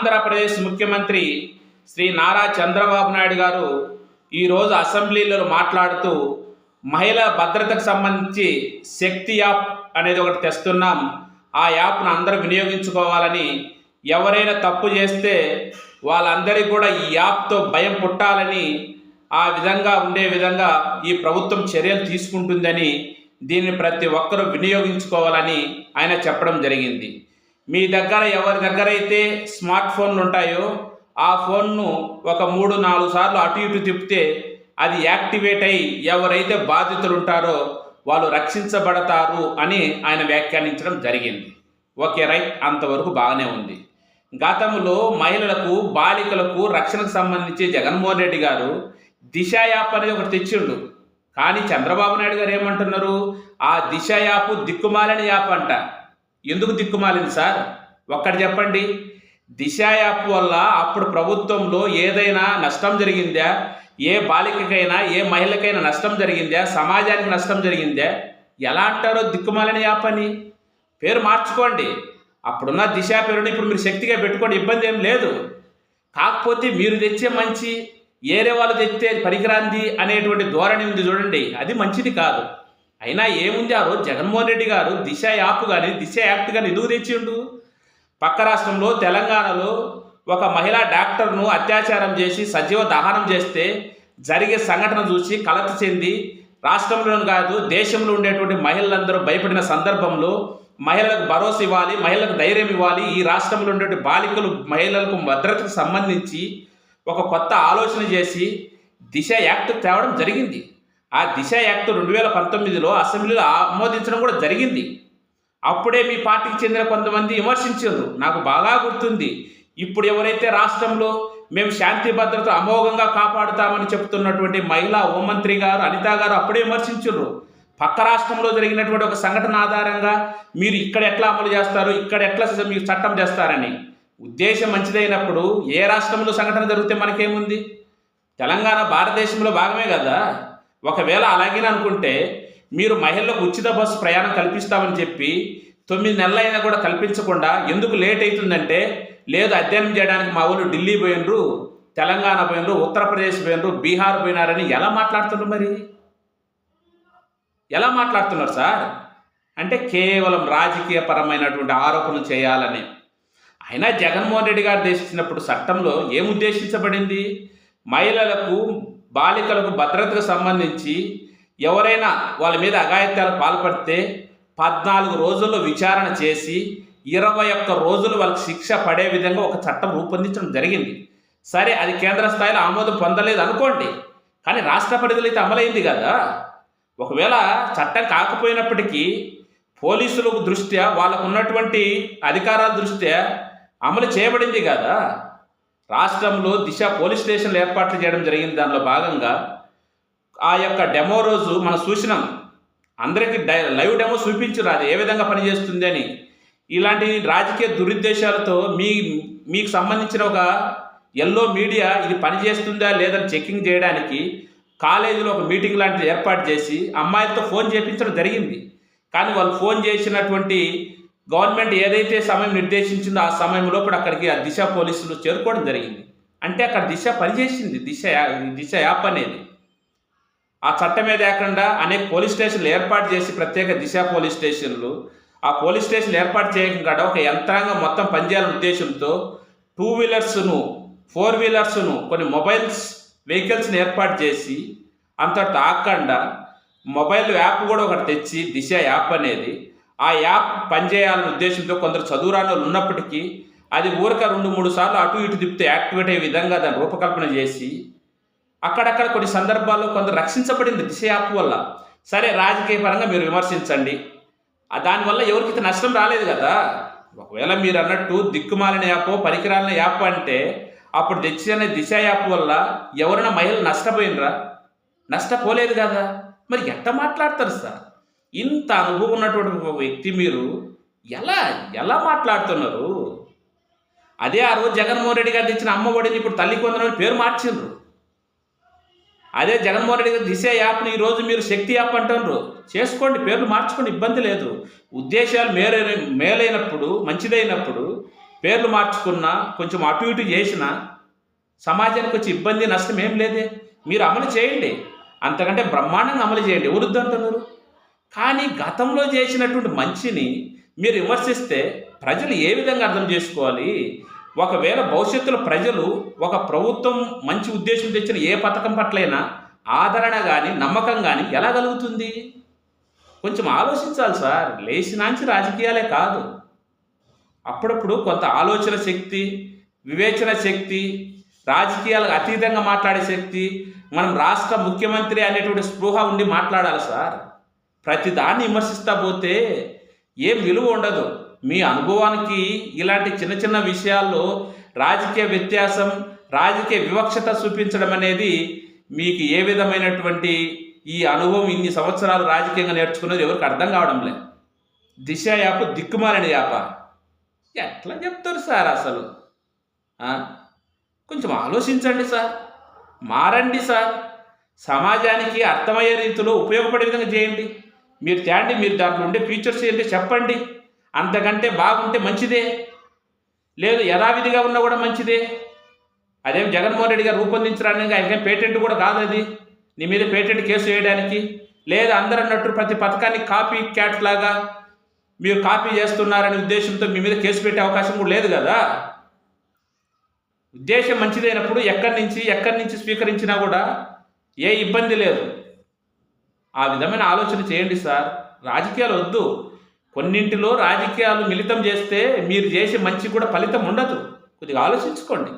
ఆంధ్రప్రదేశ్ ముఖ్యమంత్రి శ్రీ నారా చంద్రబాబు నాయుడు గారు ఈరోజు అసెంబ్లీలో మాట్లాడుతూ మహిళల భద్రతకు సంబంధించి శక్తి యాప్ అనేది ఒకటి తెస్తున్నాం. ఆ యాప్ను అందరూ వినియోగించుకోవాలని ఎవరైనా తప్పు చేస్తే వాళ్ళందరికీ కూడా ఈ యాప్తో భయం పుట్టాలని ఆ విధంగా ఉండే విధంగా ఈ ప్రభుత్వం చర్యలు తీసుకుంటుందని దీన్ని ప్రతి ఒక్కరూ వినియోగించుకోవాలని ఆయన చెప్పడం జరిగింది. మీ దగ్గర ఎవరి దగ్గర అయితే స్మార్ట్ ఫోన్లు ఉంటాయో ఆ ఫోన్ను ఒక మూడు నాలుగు సార్లు అటు ఇటు తిప్పితే అది యాక్టివేట్ అయి ఎవరైతే బాధితులు ఉంటారో వాళ్ళు రక్షించబడతారు అని ఆయన వ్యాఖ్యానించడం జరిగింది. Okay right. అంతవరకు బాగానే ఉంది. గతంలో మహిళలకు బాలికలకు రక్షణకు సంబంధించి జగన్మోహన్ రెడ్డి గారు దిశ యాప్ అనేది ఒకటి తెచ్చిండు. కానీ చంద్రబాబు నాయుడు గారు ఏమంటున్నారు? ఆ దిశ యాప్ దిక్కుమాలని యాప్ అంట. ఎందుకు దిక్కుమాలింది సార్? ఒక్కటి చెప్పండి. దిశ యాప్ వల్ల అప్పుడు ప్రభుత్వంలో ఏదైనా నష్టం జరిగిందా? ఏ బాలికకైనా ఏ మహిళకైనా నష్టం జరిగిందా? సమాజానికి నష్టం జరిగిందా? ఎలా అంటారో దిక్కుమాలిన యాప్ అని పేరు మార్చుకోండి. అప్పుడున్న దిశ పేరుని ఇప్పుడు మీరు శక్తిగా పెట్టుకోండి ఇబ్బంది ఏం లేదు. కాకపోతే మీరు తెచ్చే మంచి ఏరే వాళ్ళు తెచ్చే పరికరాంది అనేటువంటి ధోరణి ఉంది చూడండి. అది మంచిది కాదు. అయినా ఏముంది ఆ రోజు? జగన్మోహన్ రెడ్డి గారు దిశ యాప్ కానీ దిశ యాక్ట్ కానీ ఎందుకు తెచ్చిండు? పక్క రాష్ట్రంలో తెలంగాణలో ఒక మహిళా డాక్టర్ను అత్యాచారం చేసి సజీవ దహనం చేస్తే జరిగే సంఘటన చూసి కలత చెంది రాష్ట్రంలోనూ కాదు దేశంలో ఉండేటువంటి మహిళలందరూ భయపడిన సందర్భంలో మహిళలకు భరోసా ఇవ్వాలి మహిళలకు ధైర్యం ఇవ్వాలి ఈ రాష్ట్రంలో ఉండేటువంటి బాలికలు మహిళలకు భద్రతకు సంబంధించి ఒక కొత్త ఆలోచన చేసి దిశ యాక్ట్ తేవడం జరిగింది. ఆ దిశ యాక్ట్ రెండు వేల పంతొమ్మిదిలో అసెంబ్లీలో ఆమోదించడం కూడా జరిగింది. అప్పుడే మీ పార్టీకి చెందిన కొంతమంది విమర్శించారు. నాకు బాగా గుర్తుంది. ఇప్పుడు ఎవరైతే రాష్ట్రంలో మేము శాంతి భద్రత అమోఘంగా కాపాడుతామని చెప్తున్నటువంటి మహిళా హోంమంత్రి గారు అనిత గారు అప్పుడే విమర్శించారు. పక్క రాష్ట్రంలో జరిగినటువంటి ఒక సంఘటన ఆధారంగా మీరు ఇక్కడ ఎట్లా అమలు చేస్తారు? ఇక్కడ ఎట్లా మీరు చట్టం చేస్తారని. ఉద్దేశం మంచిదైనప్పుడు ఏ రాష్ట్రంలో సంఘటన జరిగితే మనకేముంది? తెలంగాణ భారతదేశంలో భాగమే కదా. ఒకవేళ అలాగే అనుకుంటే మీరు మహిళలకు ఉచిత బస్సు ప్రయాణం కల్పిస్తామని చెప్పి తొమ్మిది నెలలైనా కూడా కల్పించకుండా ఎందుకు లేట్ అవుతుందంటే లేదు అధ్యయనం చేయడానికి మా ఊళ్ళు ఢిల్లీ పోయినరు తెలంగాణ పోయినరు ఉత్తరప్రదేశ్ పోయినరు బీహార్ పోయినారని ఎలా మాట్లాడుతున్నారు మరి? ఎలా మాట్లాడుతున్నారు సార్? అంటే కేవలం రాజకీయపరమైనటువంటి ఆరోపణలు చేయాలని. అయినా జగన్మోహన్ రెడ్డి గారు దేశించినప్పుడు చట్టంలో ఏం ఉద్దేశించబడింది? మహిళలకు బాలికలకు భద్రతకు సంబంధించి ఎవరైనా వాళ్ళ మీద అఘాయిత్యాలు పాల్పడితే పద్నాలుగు రోజుల్లో విచారణ చేసి ఇరవై ఒక్క రోజులు వాళ్ళకి శిక్ష పడే విధంగా ఒక చట్టం రూపొందించడం జరిగింది. సరే అది కేంద్ర స్థాయిలో ఆమోదం పొందలేదు అనుకోండి. కానీ రాష్ట్ర పరిధిలో అయితే అమలైంది కదా. ఒకవేళ చట్టం కాకపోయినప్పటికీ పోలీసుల దృష్ట్యా వాళ్ళకు ఉన్నటువంటి అధికారాల దృష్ట్యా అమలు చేయబడింది కదా. రాష్ట్రంలో దిశ పోలీస్ స్టేషన్లు ఏర్పాట్లు చేయడం జరిగింది. దానిలో భాగంగా ఆ యొక్క డెమో రోజు మనం చూసినాం. అందరికీ డై లైవ్ డెమో చూపించరు అది ఏ విధంగా పనిచేస్తుంది అని. ఇలాంటి రాజకీయ దురుద్దేశాలతో మీ మీకు సంబంధించిన ఒక ఎల్లో మీడియా ఇది పనిచేస్తుందా లేదని చెక్కింగ్ చేయడానికి కాలేజీలో ఒక మీటింగ్ లాంటిది ఏర్పాటు చేసి అమ్మాయిలతో ఫోన్ చేయించడం జరిగింది. కానీ వాళ్ళు ఫోన్ చేసినటువంటి గవర్నమెంట్ ఏదైతే సమయం నిర్దేశించిందో ఆ సమయంలో కూడా అక్కడికి ఆ దిశ పోలీసులు చేరుకోవడం జరిగింది. అంటే అక్కడ దిశ పనిచేసింది. దిశ దిశ యాప్ అనేది. ఆ చట్టమే లేకుండా అనేక పోలీస్ స్టేషన్లు ఏర్పాటు చేసి ప్రత్యేక దిశ పోలీస్ స్టేషన్లు. ఆ పోలీస్ స్టేషన్లు ఏర్పాటు చేయకుండా ఒక యంత్రాంగం మొత్తం పనిచేయాలనే ఉద్దేశంతో టూ వీలర్స్ను ఫోర్ వీలర్స్ను కొన్ని మొబైల్స్ వెహికల్స్ని ఏర్పాటు చేసి అంతటి ఆకుండా మొబైల్ యాప్ కూడా ఒకటి తెచ్చి దిశ యాప్ అనేది ఆ యాప్ పనిచేయాలనే ఉద్దేశంతో కొందరు చదువురాని వాళ్ళు ఉన్నప్పటికీ అది ఊరక రెండు మూడు సార్లు అటు ఇటు తిప్పితే యాక్టివేట్ అయ్యే విధంగా దాన్ని రూపకల్పన చేసి అక్కడక్కడ కొన్ని సందర్భాల్లో కొందరు రక్షించబడింది దిశ యాప్ వల్ల. సరే రాజకీయ పరంగా మీరు విమర్శించండి. దానివల్ల ఎవరికైతే నష్టం రాలేదు కదా. ఒకవేళ మీరు అన్నట్టు దిక్కుమాలిన యాప్ పనికిరాలిన యాప్ అంటే అప్పుడు తెచ్చిన దిశ యాప్ వల్ల ఎవరైనా మహిళలు నష్టపోయినరా? నష్టపోలేదు కదా. మరి ఎట్ట మాట్లాడతారు సార్? ఇంత అనుభవం ఉన్నటువంటి ఒక వ్యక్తి మీరు ఎలా ఎలా మాట్లాడుతున్నారు? అదే ఆ రోజు జగన్మోహన్ రెడ్డి గారు తెచ్చిన అమ్మ ఒడిని ఇప్పుడు తల్లి కొందరని పేరు మార్చిండ్రు. అదే జగన్మోహన్ రెడ్డి గారు దిశ యాప్ని ఈరోజు మీరు శక్తి యాప్ అంటున్నారు. చేసుకోండి పేర్లు మార్చుకోండి ఇబ్బంది లేదు. ఉద్దేశాలు మేలైన మేలైనప్పుడు మంచిదైనప్పుడు పేర్లు మార్చుకున్నా కొంచెం అటు ఇటు చేసినా సమాజానికి వచ్చి ఇబ్బంది నష్టం ఏం లేదే. మీరు అమలు చేయండి. అంతకంటే బ్రహ్మాండంగా అమలు చేయండి. వృద్ధి అంటున్నారు కానీ గతంలో చేసినటువంటి మంచిని మీరు విమర్శిస్తే ప్రజలు ఏ విధంగా అర్థం చేసుకోవాలి? ఒకవేళ భవిష్యత్తులో ప్రజలు ఒక ప్రభుత్వం మంచి ఉద్దేశం తెచ్చిన ఏ పథకం పట్లైనా ఆదరణ కానీ నమ్మకం కానీ ఎలా కలుగుతుంది? కొంచెం ఆలోచించాలి సార్. లేచినాంచి రాజకీయాలే కాదు. అప్పుడప్పుడు కొంత ఆలోచన శక్తి వివేచన శక్తి రాజకీయాలకు అతీతంగా మాట్లాడే శక్తి మనం రాష్ట్ర ముఖ్యమంత్రి అనేటువంటి స్పృహ ఉండి మాట్లాడాలి సార్. ప్రతి దాన్ని విమర్శిస్తా పోతే ఏం విలువ ఉండదు. మీ అనుభవానికి ఇలాంటి చిన్న చిన్న విషయాల్లో రాజకీయ వ్యత్యాసం రాజకీయ వివక్షత చూపించడం అనేది మీకు ఏ విధమైనటువంటి ఈ అనుభవం ఇన్ని సంవత్సరాలు రాజకీయంగా నేర్చుకున్నది ఎవరికి అర్థం కావడం లేదు. దిశ యాప దిక్కుమాలని యాప ఎట్లా చెప్తారు సార్ అసలు? కొంచెం ఆలోచించండి సార్. మారండి సార్. సమాజానికి అర్థమయ్యే రీతిలో ఉపయోగపడే విధంగా చేయండి. మీరు తేండి మీరు దాంట్లో ఉండే ఫీచర్స్ ఏంటి చెప్పండి. అంతకంటే బాగుంటే మంచిదే. లేదు యథావిధిగా ఉన్నా కూడా మంచిదే. అదేం జగన్మోహన్ రెడ్డి గారు రూపొందించడానికి ఆయనకేం పేటెంట్ కూడా కాదు అది. నీ మీద పేటెంట్ కేసు వేయడానికి. లేదు అందరు అన్నట్టు ప్రతి పథకాన్ని కాపీ క్యాట్ లాగా మీరు కాపీ చేస్తున్నారనే ఉద్దేశంతో మీ మీద కేసు పెట్టే అవకాశం కూడా లేదు కదా. ఉద్దేశం మంచిదైనప్పుడు ఎక్కడి నుంచి ఎక్కడి నుంచి స్వీకరించినా కూడా ఏ ఇబ్బంది లేదు. ఆ విధమైన ఆలోచన చేయండి సార్. రాజకీయాలు వద్దు. కొన్నింటిలో రాజకీయాలు మిళితం చేస్తే మీరు చేసే మంచి కూడా ఫలితం ఉండదు. కొద్దిగా ఆలోచించుకోండి.